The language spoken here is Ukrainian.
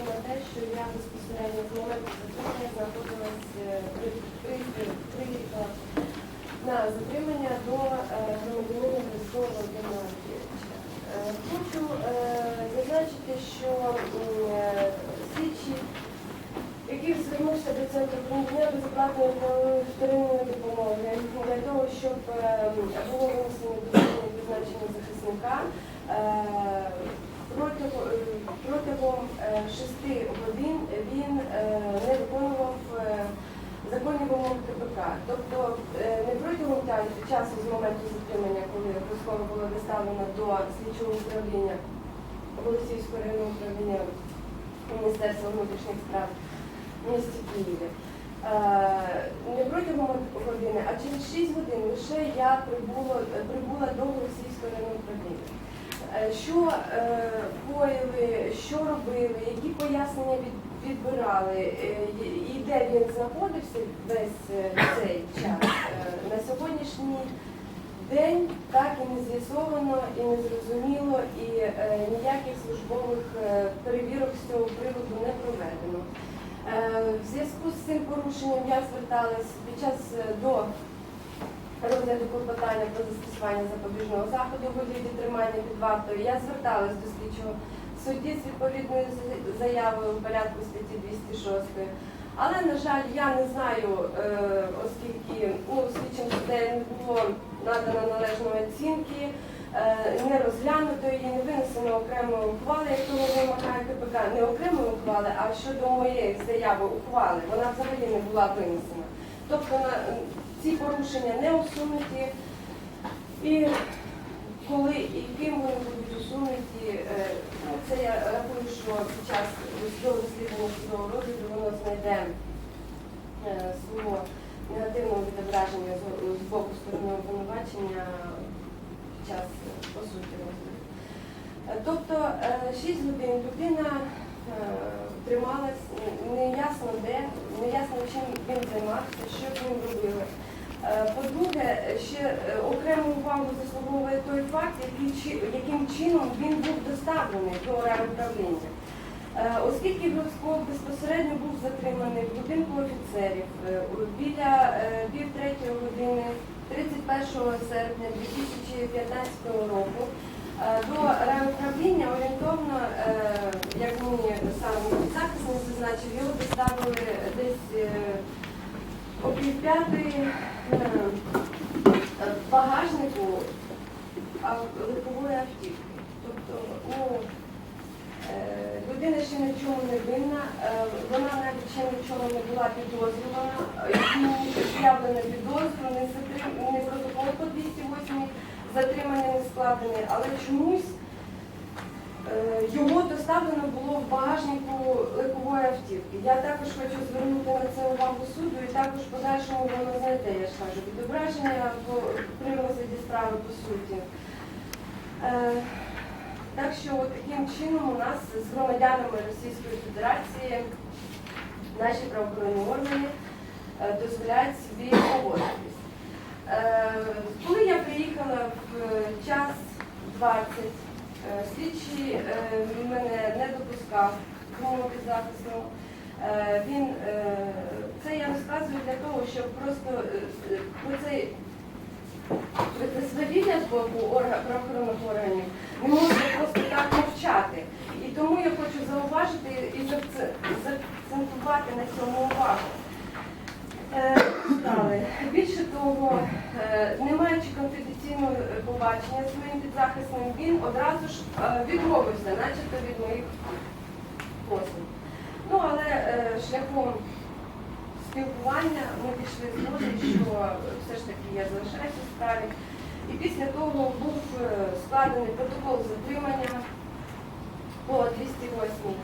на те, що я безпосередньо з моменту затримання знаходилась е, при, е, на затримання до е, громадянина Грицького Володимира Хочу зазначити, що слідчі, який звернувся до центру безоплатної правової вторинної допомоги для того, щоб було винесено доцільне призначення захисника. Е, Протягом, протягом е, шести годин він е, не виконував законні вимоги КПК. Тобто не протягом часу з моменту затримання, коли Проскова було доставлено до слідчого управління Голосівського районного управління Міністерства внутрішніх справ в місті Києві. Не протягом години, а через 6 годин лише я прибула, прибула до Голосівського районного управління. Е, Що е, коїли, що робили, які пояснення відбирали, е, і- де він знаходився весь цей час. На сьогоднішній день так і не з'ясовано, і не зрозуміло, і ніяких службових перевірок з цього приводу не проведено. В зв'язку з цим порушенням я зверталась під час до розгляду клопотання про застосування запобіжного заходу вигляді тримання під вартою. Я зверталась до слідчого судді з відповідною заявою у порядку статті 206. Але, на жаль, я не знаю, е, оскільки ну, слідчим суддею не було надано належної оцінки, е, не розглянуто її, не винесено окремої ухвали, як того вимагає КПК, не окремої ухвали, а щодо моєї заяви ухвали, вона взагалі не була винесена. Тобто ці порушення не усунуті, і коли і ким вони будуть усунуті, е, ну, це я рахую, що під час судового розслідування судового розгляду воно знайде е, свого негативного відображення з- боку сторони обвинувачення під час е, по суті розгляду. Тобто 6 годин людина трималась неясно де, неясно чим він займався, що ним робили. Е, По-друге, ще е, окрему увагу заслуговує той факт, яким чином він був доставлений до райуправління. Е, Оскільки Гроцьков безпосередньо був затриманий в будинку офіцерів біля пів третьої години 31 серпня 2015 року, до райуправління орієнтовно, зазначив, десь е, о пів е, багажнику легкової автівки. Тобто, ну, Е, Людина ще ні не винна, вона навіть ще ні в чому не була підозрювана, з'явлено підозру, не, протокол по 208 затримання не складений, але чомусь його доставлено було в багажнику. Я також хочу звернути на це увагу суду і також подальшому воно знайде, я ж кажу, відображення при розгляді справи по суті. Е, так що таким чином у нас з громадянами Російської Федерації наші правоохоронні органи е, дозволяють собі поводитись. Е, Коли я приїхала в час 20, е, слідчий мене не допускав до мого підзахисного. Е, Він е, це я розказую для того, щоб просто е, е, цей свавілля з боку правоохоронних органів не можна просто так мовчати. І тому я хочу зауважити і заакце- заакцентувати на цьому увагу. Е, далі. Більше того, е, не маючи конфіденційного е, побачення своїм підзахисним, він одразу ж е, відмовився, начебто від моїх послуг. Ну, але е, шляхом спілкування ми пішли з згоди, що все ж таки я залишаюся в справі. І після того був е, складений протокол затримання по 208